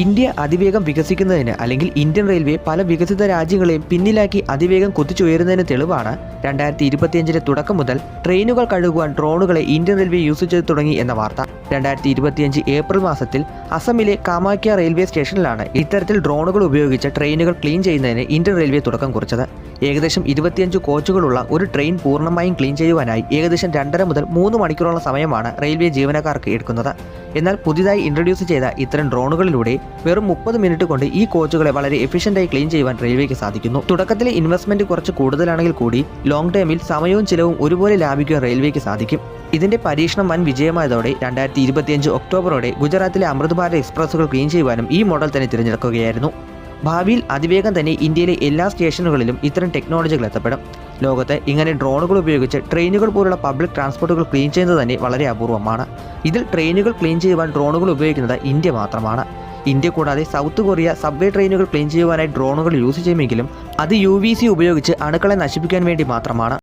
India അതിവേഗം വികസിക്കുന്നതിന് അല്ലെങ്കിൽ Indian railway പല വികസിത രാജ്യങ്ങളെയും പിന്നിലാക്കി അതിവേഗം കുതിച്ചുയരുന്നതിന് തെളിവാണ് രണ്ടായിരത്തി ഇരുപത്തിയഞ്ചിന്റെ തുടക്കം മുതൽ ട്രെയിനുകൾ കഴുകുവാൻ ഡ്രോണുകളെ ഇന്ത്യൻ റെയിൽവേ യൂസ് ചെയ്തു തുടങ്ങി എന്ന വാർത്ത. രണ്ടായിരത്തി ഇരുപത്തിയഞ്ച് ഏപ്രിൽ മാസത്തിൽ അസമിലെ കാമാക്യ റെയിൽവേ സ്റ്റേഷനിലാണ് ഇത്തരത്തിൽ ഡ്രോണുകൾ ഉപയോഗിച്ച് ട്രെയിനുകൾ ക്ലീൻ ചെയ്യുന്നതിന് ഇന്ത്യൻ റെയിൽവേ തുടക്കം കുറിച്ചത്. ഏകദേശം ഇരുപത്തിയഞ്ച് കോച്ചുകളുള്ള ഒരു ട്രെയിൻ പൂർണമായും ക്ലീൻ ചെയ്യുവാനായി ഏകദേശം രണ്ടര മുതൽ മൂന്ന് മണിക്കൂറോളം സമയമാണ് റെയിൽവേ ജീവനക്കാർക്ക് എടുക്കുന്നത്. എന്നാൽ പുതിയതായി ഇൻട്രൊഡ്യൂസ് ചെയ്ത ഇത്തരം ഡ്രോണുകളിലൂടെ വെറും മുപ്പത് മിനിറ്റ് കൊണ്ട് ഈ കോച്ചുകളെ വളരെ എഫിഷ്യന്റായി ക്ലീൻ ചെയ്യുവാൻ റെയിൽവേക്ക് സാധിക്കുന്നു. തുടക്കത്തിലെ ഇൻവെസ്റ്റ്മെന്റ് കുറച്ച് കൂടുതലാണെങ്കിൽ കൂടി ലോങ് ടേമിൽ സമയവും ചിലവും ഒരുപോലെ ലാഭിക്കുവാൻ റെയിൽവേക്ക് സാധിക്കും. ഇതിന്റെ പരീക്ഷണം വൻ വിജയമായതോടെ രണ്ടായിരത്തി ഇരുപത്തിയഞ്ച് ഒക്ടോബറോടെ ഗുജറാത്തിലെ അമൃത് ഭാരത് എക്സ്പ്രസുകൾ ക്ലീൻ ചെയ്യുവാനും ഈ മോഡൽ തന്നെ തിരഞ്ഞെടുക്കുകയായിരുന്നു. ഭാവിയിൽ അതിവേഗം തന്നെ ഇന്ത്യയിലെ എല്ലാ സ്റ്റേഷനുകളിലും ഇത്തരം ടെക്നോളജികൾ എത്തപ്പെടും. ലോകത്ത് ഇങ്ങനെ ഡ്രോണുകൾ ഉപയോഗിച്ച് ട്രെയിനുകൾ പോലുള്ള പബ്ലിക് ട്രാൻസ്പോർട്ടുകൾ ക്ലീൻ ചെയ്യുന്നത് തന്നെ വളരെ അപൂർവമാണ്. ഇതിൽ ട്രെയിനുകൾ ക്ലീൻ ചെയ്യുവാൻ ഡ്രോണുകൾ ഉപയോഗിക്കുന്നത് ഇന്ത്യ മാത്രമാണ്. ഇന്ത്യ കൂടാതെ സൗത്ത് കൊറിയ സബ്വേ ട്രെയിനുകൾ പ്ലെയിൻ ചെയ്യുവാനായി ഡ്രോണുകൾ യൂസ് ചെയ്യുമെങ്കിലും അത് യു ഉപയോഗിച്ച് അണുക്കളെ നശിപ്പിക്കാൻ വേണ്ടി മാത്രമാണ്.